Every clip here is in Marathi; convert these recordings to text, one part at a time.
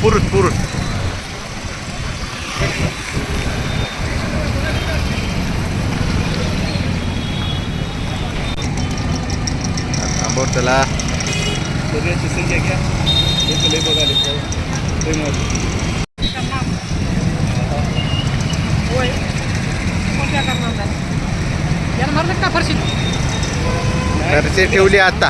पुरुष पुरुष थांबव त्याला सगळ्यांची संख्या घ्या लोक लय बघाले लय महत्व होय मग काय करणार नाही याला मारलं का फरशी घरचे ठेवली आता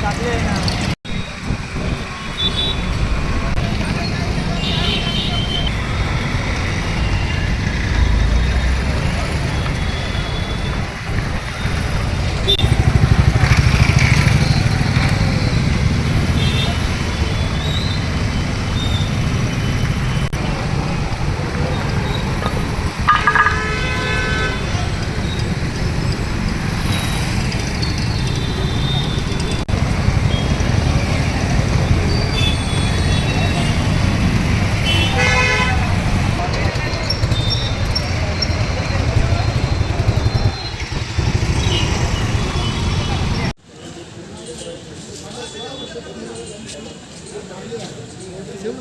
राज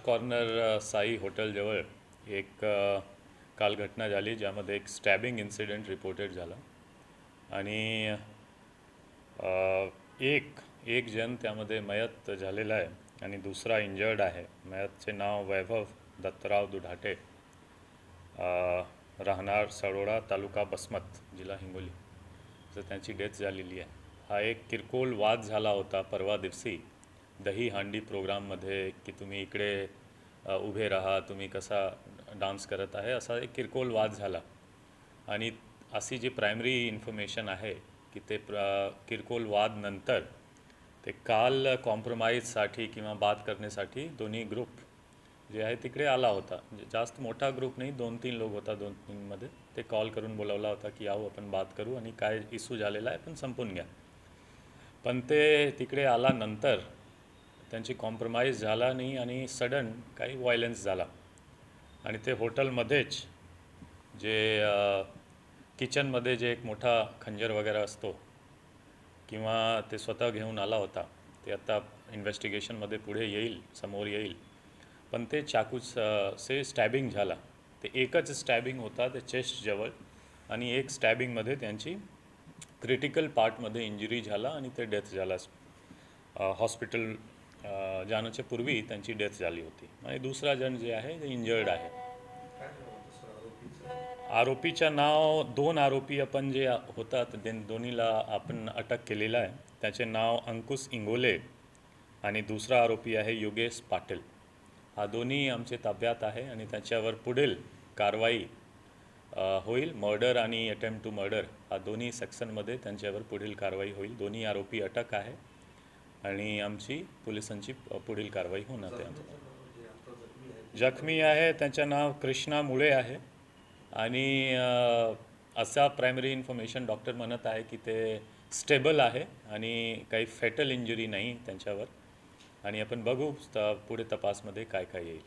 कॉर्नर साई हॉटेलजवळ एक काल घटना झाली ज्यामध्ये एक स्टॅबिंग इन्सिडेंट रिपोर्टेड झाला. आणि एक एक जण त्यामध्ये मयत झालेला आहे. आणि दुसरा इंजर्ड आहे. मॅथचे नाव वैभव दत्तराव दुढाटे राहणार सरोडा तालुका बसमत जिल्हा हिंगोली. तर त्यांची डेथ झालेली आहे. हा एक किरकोळ वाद झाला होता परवा दिवशी. दही हांडी प्रोग्राममध्ये की तुम्ही इकडे उभे राहा तुम्ही कसा डान्स करत आहे असा एक किरकोळ वाद झाला. आणि अशी जी प्रायमरी इन्फॉर्मेशन आहे की ते प्र किरकोळ वादनंतर ते काल कॉम्प्रोमाइजसाठी किंवा बात करण्यासाठी दोन्ही ग्रुप जे आहे तिकडे आला होता. म्हणजे जास्त मोठा ग्रुप नाही दोन तीन लोक होता दोन तीनमध्ये ते कॉल करून बोलावला होता की आहो आपण बात करू आणि काय इश्यू झालेला आहे पण संपून घ्या. पण ते तिकडे आल्यानंतर त्यांची कॉम्प्रोमाइज झाला नाही आणि सडन काही व्हायलन्स झाला. आणि ते हॉटेलमध्येच जे किचनमध्ये जे एक मोठा खंजर वगैरे असतो किंवा ते स्वतः घेऊन आला होता ते आता इन्व्हेस्टिगेशनमध्ये पुढे येईल समोर येईल. पण ते चाकूच से स्टॅबिंग झाला. ते एकच स्टॅबिंग होता ते चेस्टजवळ आणि एक स्टॅबिंगमध्ये त्यांची क्रिटिकल पार्टमध्ये इंजुरी झाला आणि ते डेथ झाला. हॉस्पिटल जाण्याच्या पूर्वी त्यांची डेथ झाली होती. आणि दुसरा जण जे आहे ते इंजर्ड आहे. आरोपीचं नाव दोन आरोपी आपण जे होतात देन दोन्हीला आपण अटक केलेलं आहे. त्याचे नाव अंकुश इंगोले आणि दुसरा आरोपी आहे योगेश पाटील. हा दोन्ही आमचे ताब्यात आहे आणि त्याच्यावर पुढील कारवाई होईल. मर्डर आणि अटेम्प्ट टू मर्डर हा दोन्ही सेक्शनमध्ये त्यांच्यावर पुढील कारवाई होईल. दोन्ही आरोपी अटक आहे आणि आमची पोलिसांची पुढील कारवाई होणार आहे. जखमी आहे त्याचं नाव कृष्णा मुळे आहे. आणि असा प्रायमरी इन्फॉर्मेशन डॉक्टर म्हणत आहे की ते स्टेबल आहे आणि काही फेटल इंजुरी नाही त्यांच्यावर. आणि आपण बघू पुढे तपासमध्ये काय काय येईल